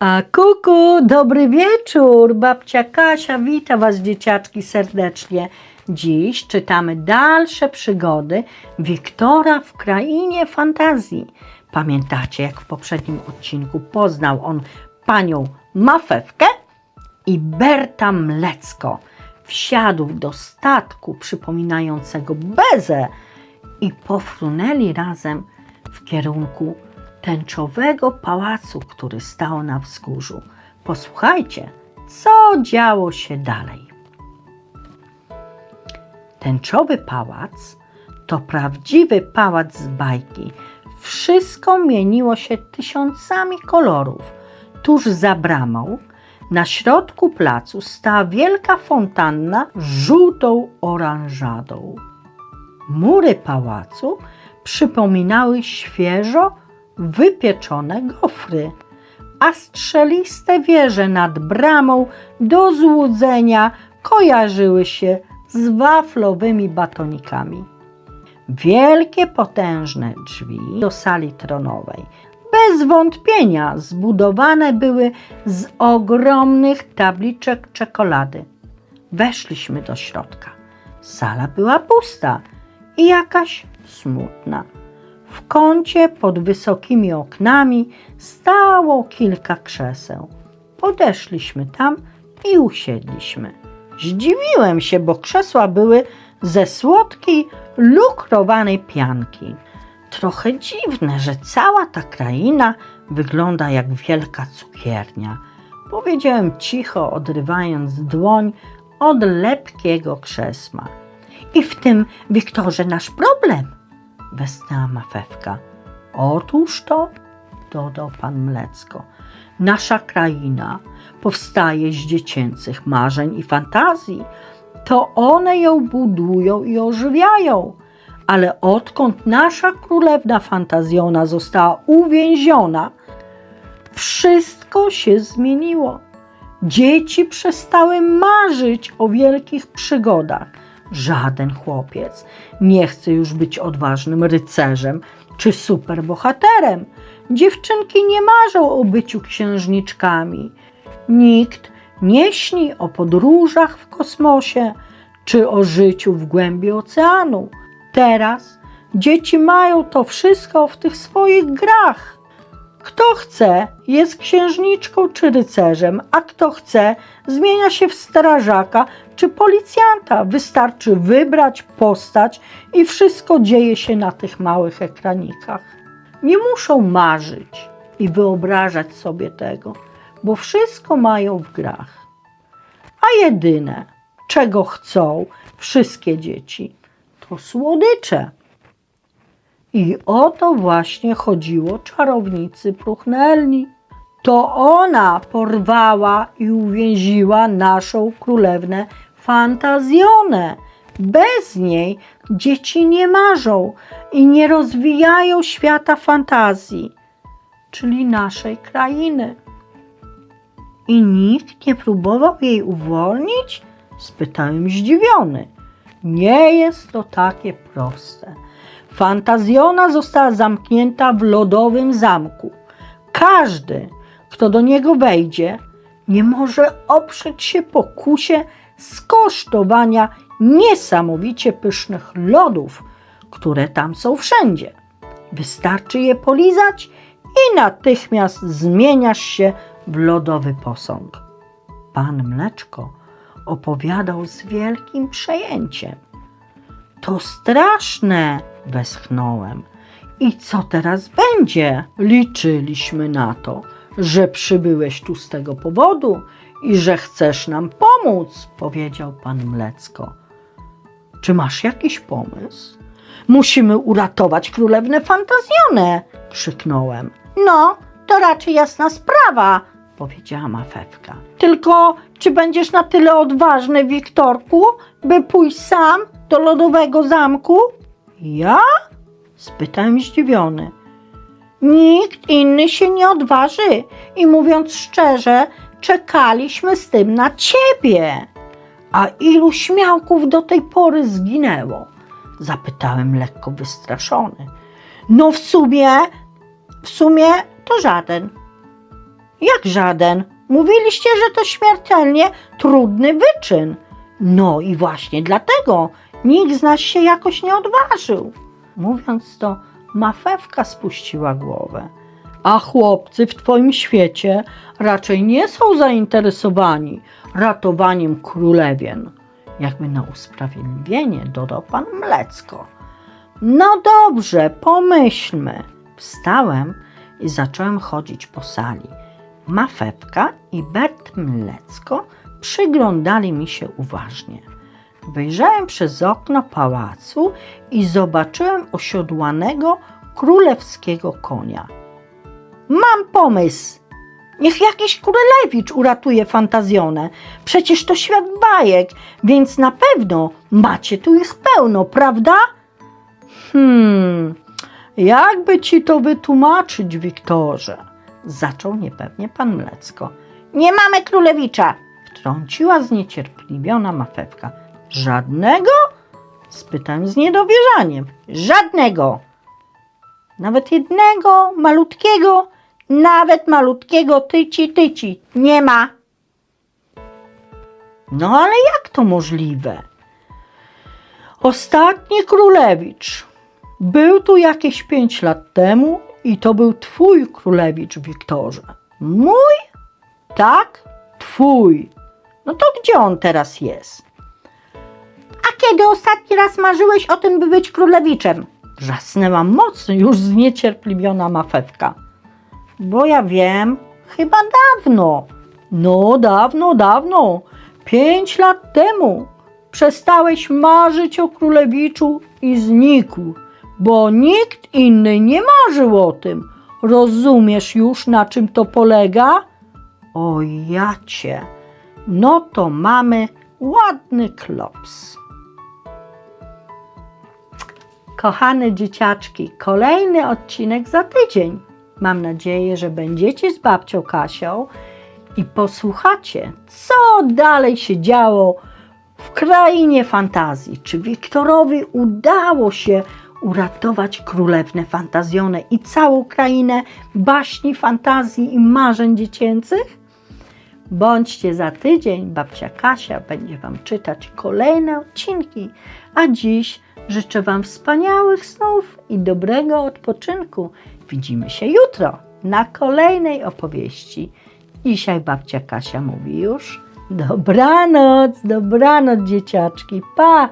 A kuku, dobry wieczór. Babcia Kasia wita Was, dzieciaczki, serdecznie. Dziś czytamy dalsze przygody Wiktora w krainie fantazji. Pamiętacie, jak w poprzednim odcinku poznał on panią Mafewkę i Berta Mlecko. Wsiadł do statku przypominającego bezę i pofrunęli razem w kierunku tęczowego pałacu, który stał na wzgórzu. Posłuchajcie, co działo się dalej. Tęczowy pałac to prawdziwy pałac z bajki. Wszystko mieniło się tysiącami kolorów. Tuż za bramą, na środku placu, stała wielka fontanna żółtą oranżadą. Mury pałacu przypominały świeżo wypieczone gofry, a strzeliste wieże nad bramą do złudzenia kojarzyły się z waflowymi batonikami. Wielkie, potężne drzwi do sali tronowej bez wątpienia zbudowane były z ogromnych tabliczek czekolady. Weszliśmy do środka. Sala była pusta i jakaś smutna. W kącie pod wysokimi oknami stało kilka krzeseł. Podeszliśmy tam i usiedliśmy. Zdziwiłem się, bo krzesła były ze słodkiej, lukrowanej pianki. Trochę dziwne, że cała ta kraina wygląda jak wielka cukiernia. Powiedziałem cicho, odrywając dłoń od lepkiego krzesła. I w tym, Wiktorze, nasz problem, westchnęła Mafewka. Otóż to, dodał pan Mlecko, nasza kraina powstaje z dziecięcych marzeń i fantazji. To one ją budują i ożywiają. Ale odkąd nasza królewna fantazjona została uwięziona, wszystko się zmieniło. Dzieci przestały marzyć o wielkich przygodach. Żaden chłopiec nie chce już być odważnym rycerzem czy superbohaterem. Dziewczynki nie marzą o byciu księżniczkami. Nikt nie śni o podróżach w kosmosie czy o życiu w głębi oceanu. Teraz dzieci mają to wszystko w tych swoich grach. Kto chce, jest księżniczką czy rycerzem, a kto chce, zmienia się w strażaka czy policjanta. Wystarczy wybrać postać i wszystko dzieje się na tych małych ekranikach. Nie muszą marzyć i wyobrażać sobie tego, bo wszystko mają w grach. A jedyne, czego chcą wszystkie dzieci, to słodycze. I o to właśnie chodziło czarownicy Pruchnelni. To ona porwała i uwięziła naszą królewnę Fantazjonę. Bez niej dzieci nie marzą i nie rozwijają świata fantazji, czyli naszej krainy. I nikt nie próbował jej uwolnić? spytałem zdziwiony. Nie jest to takie proste. Fantazjona została zamknięta w lodowym zamku. Każdy, kto do niego wejdzie, nie może oprzeć się pokusie skosztowania niesamowicie pysznych lodów, które tam są wszędzie. Wystarczy je polizać i natychmiast zmieniasz się w lodowy posąg. Pan Mleczko opowiadał z wielkim przejęciem. To straszne, westchnąłem. I co teraz będzie? Liczyliśmy na to, że przybyłeś tu z tego powodu i że chcesz nam pomóc, powiedział pan Mlecko. Czy masz jakiś pomysł? Musimy uratować królewnę fantazjonę, krzyknąłem. No, to raczej jasna sprawa, powiedziała Mafewka. Tylko czy będziesz na tyle odważny, Wiktorku, by pójść sam do lodowego zamku? Ja? spytałem zdziwiony. Nikt inny się nie odważy i mówiąc szczerze, czekaliśmy z tym na ciebie. A ilu śmiałków do tej pory zginęło? Zapytałem lekko wystraszony. No w sumie, w sumie to żaden. Jak żaden? Mówiliście, że to śmiertelnie trudny wyczyn. No i właśnie dlatego nikt z nas się jakoś nie odważył. Mówiąc to, Mafewka spuściła głowę. A chłopcy w twoim świecie raczej nie są zainteresowani ratowaniem królewien. Jakby na usprawiedliwienie dodał pan Mlecko. No dobrze, pomyślmy. Wstałem i zacząłem chodzić po sali. Mafewka i Bert Mlecko przyglądali mi się uważnie. Wyjrzałem przez okno pałacu i zobaczyłem osiodłanego królewskiego konia. Mam pomysł. Niech jakiś królewicz uratuje fantazjonę. Przecież to świat bajek, więc na pewno macie tu ich pełno, prawda? Hmm, jakby ci to wytłumaczyć, Wiktorze? Zaczął niepewnie pan Mlecko. Nie mamy królewicza! Wtrąciła zniecierpliwiona mafewka. Żadnego? Spytałem z niedowierzaniem. Żadnego! Nawet jednego, malutkiego, nawet malutkiego tyci tyci nie ma. No ale jak to możliwe? Ostatni królewicz był tu jakieś pięć lat temu i to był twój królewicz, Wiktorze. Mój? Tak, twój. No to gdzie on teraz jest? A kiedy ostatni raz marzyłeś o tym, by być królewiczem? Wrzasnęła mocno już zniecierpliwiona mafewka. Bo ja wiem, chyba dawno. No, dawno, dawno. Pięć lat temu przestałeś marzyć o królewiczu i znikł, bo nikt inny nie marzył o tym. Rozumiesz już, na czym to polega? O jacie, no to mamy ładny klops. Kochane dzieciaczki, kolejny odcinek za tydzień. Mam nadzieję, że będziecie z babcią Kasią i posłuchacie, co dalej się działo w krainie fantazji. Czy Wiktorowi udało się uratować królewnę fantazjonę i całą krainę baśni, fantazji i marzeń dziecięcych? Bądźcie za tydzień, babcia Kasia będzie Wam czytać kolejne odcinki, a dziś życzę Wam wspaniałych snów i dobrego odpoczynku. Widzimy się jutro na kolejnej opowieści. Dzisiaj babcia Kasia mówi już dobranoc, dobranoc dzieciaczki, pa!